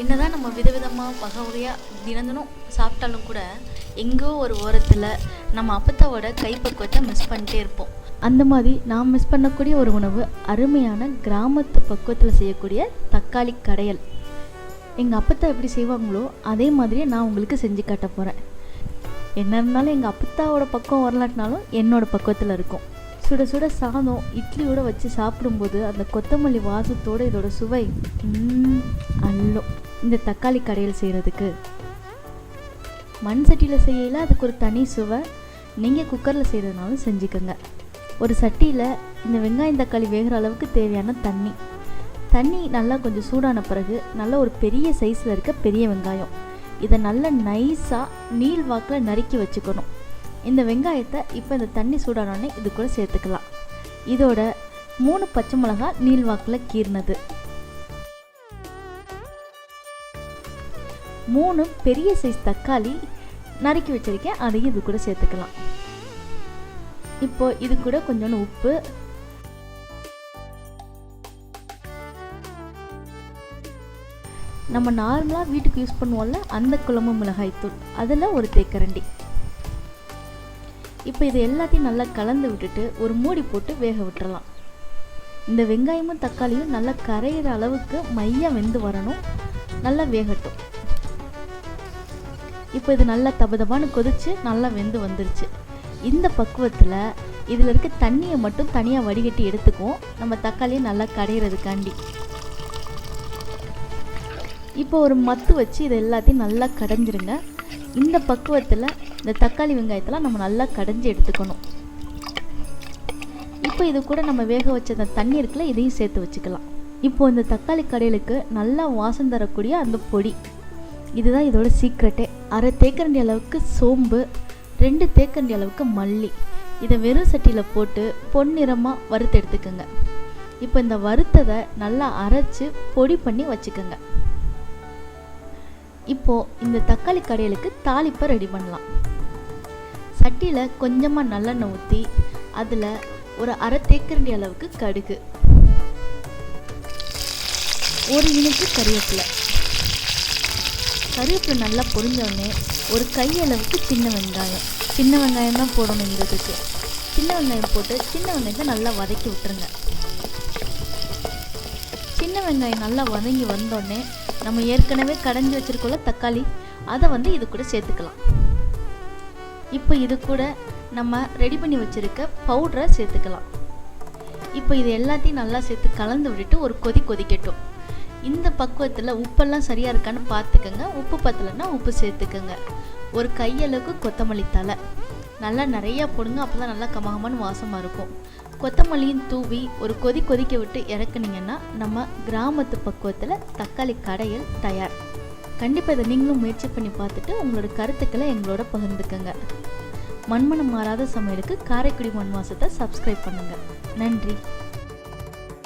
என்னதான் நம்ம விதவிதமாக வகை வகையாக தினந்தனும் சாப்பிட்டாலும் கூட எங்கோ ஒரு ஓரத்தில் நம்ம அப்பத்தாவோட கைப்பக்குவத்தை மிஸ் பண்ணிட்டே இருப்போம். அந்த மாதிரி நான் மிஸ் பண்ணக்கூடிய ஒரு உணவு அருமையான கிராமத்து பக்குவத்தில் செய்யக்கூடிய தக்காளி கடையல். எங்கள் அப்பத்தா எப்படி செய்வாங்களோ அதே மாதிரியே நான் உங்களுக்கு செஞ்சு காட்ட போகிறேன் என்ன இருந்தாலும் எங்கள் அப்பத்தாவோட பக்கம் வரலாட்டினாலும் என்னோடய பக்குவத்தில் இருக்கும். சுட சுட சாதம் இட்லியோட வச்சு சாப்பிடும்போது அந்த கொத்தமல்லி வாசத்தோட இதோட சுவை அல்லும். இந்த தக்காளி கடையில் செய்கிறதுக்கு மண் சட்டியில் செய்யல அதுக்கு ஒரு தனி சுவை. நீங்கள் குக்கரில் செய்கிறதுனாலும் செஞ்சுக்கோங்க. ஒரு சட்டியில் இந்த வெங்காயம் தக்காளி வேகிற அளவுக்கு தேவையான தண்ணி. தண்ணி நல்லா கொஞ்சம் சூடான பிறகு நல்லா ஒரு பெரிய சைஸில் இருக்க பெரிய வெங்காயம். இதை நல்லா நைஸாக நீள் வாக்கில் நறுக்கி வச்சுக்கணும். இந்த வெங்காயத்தை இப்போ இந்த தண்ணி சூடானோடனே இது கூட சேர்த்துக்கலாம். இதோட மூணு பச்சை மிளகா நீள்வாக்கில் வாக்கில் மூணு பெரிய சைஸ் தக்காளி நறுக்கி வச்சிருக்கேன். அதையும் இது கூட சேர்த்துக்கலாம். இப்போ இது கூட கொஞ்சோண்டு உப்பு. நம்ம நார்மலாக வீட்டுக்கு யூஸ் பண்ணுவோம்ல அந்த குழம்பு மிளகாய்த்தூள் அதில் ஒரு தேக்கரண்டி. இப்போ இது எல்லாத்தையும் நல்லா கலந்து விட்டுட்டு ஒரு மூடி போட்டு வேக விட்டுறலாம். இந்த வெங்காயமும் தக்காளியும் நல்லா கரையிற அளவுக்கு மையம் வெந்து வரணும். நல்லா வேகட்டும். இப்போ இது நல்லா தபதபான்னு கொதிச்சு நல்லா வெந்து வந்துருச்சு. இந்த பக்குவத்தில் இதில் இருக்க தண்ணியை மட்டும் தனியாக வடிகட்டி எடுத்துக்குவோம். நம்ம தக்காளியை நல்லா கடையிறதுக்காண்டி. இப்போ ஒரு மத்து வச்சு இது எல்லாத்தையும் நல்லா கடைஞ்சிருங்க. இந்த பக்குவத்தில் இந்த தக்காளி வெங்காயத்தெல்லாம் நம்ம நல்லா கடைஞ்சி எடுத்துக்கணும். இப்போ இது கூட நம்ம வேக வச்ச அந்த தண்ணி இருக்குல்ல இதையும் சேர்த்து வச்சுக்கலாம். இப்போ இந்த தக்காளி கடையிலுக்கு நல்லா வாசம் தரக்கூடிய அந்த பொடி. இதுதான் இதோட சீக்ரெட்டே அரை தேக்கரண்டி அளவுக்கு சோம்பு ரெண்டு தேக்கரண்டி அளவுக்கு மல்லி. இதை வெறும் சட்டியில் போட்டு பொன்னிறமாக வறுத்து எடுத்துக்கோங்க. இப்போ இந்த வறுத்ததை நல்லா அரைச்சு பொடி பண்ணி வச்சுக்கோங்க. இப்போது இந்த தக்காளி கடையலுக்கு தாளிப்பை ரெடி பண்ணலாம். சட்டியில் கொஞ்சமாக நல்லெண்ணெய் ஊற்றி அதில் ஒரு அரை தேக்கரண்டி அளவுக்கு கடுகு. ஒரு இனிப்பு கறிவேப்பிலை கருவேப்பிலை நல்லா பொரிஞ்சோடனே ஒரு கையளவுக்கு சின்ன வெங்காயம். சின்ன வெங்காயம் தான் போடணும் இந்த இதுக்கு. சின்ன வெங்காயம் போட்டு சின்ன வெங்காயத்தை நல்லா வதக்கி விட்டுருங்க. சின்ன வெங்காயம் நல்லா வதங்கி வந்தோடனே நம்ம ஏற்கனவே கடைஞ்சி வச்சுருக்கோம்ல தக்காளி அதை வந்து இது கூட சேர்த்துக்கலாம். இப்போ இது கூட நம்ம ரெடி பண்ணி வச்சுருக்க பவுடரை சேர்த்துக்கலாம். இப்போ இது எல்லாத்தையும் நல்லா சேர்த்து கலந்து விட்டுட்டு ஒரு கொதி கொதிக்கட்டும். இந்த பக்குவத்தில் உப்பெல்லாம் சரியாக இருக்கான்னு பார்த்துக்கோங்க. உப்பு பத்தலைன்னா உப்பு சேர்த்துக்கோங்க. ஒரு கையளவுக்கு கொத்தமல்லி தலை நல்லா நிறையா போடுங்க அப்போ தான் நல்லா கமகமான வாசமாக இருக்கும். கொத்தமல்லியும் தூவி ஒரு கொதி கொதிக்க விட்டு இறக்குனீங்கன்னா நம்ம கிராமத்து பக்குவத்தில் தக்காளி கடையில் தயார். கண்டிப்பாக இதை நீங்களும் முயற்சி பண்ணி பார்த்துட்டு உங்களோட கருத்துக்களை எங்களோட பகிர்ந்துக்கங்க. மண்மனம் மாறாத சமையலுக்கு காரைக்குடி மண் வாசத்தை சப்ஸ்கிரைப் பண்ணுங்கள் நன்றி.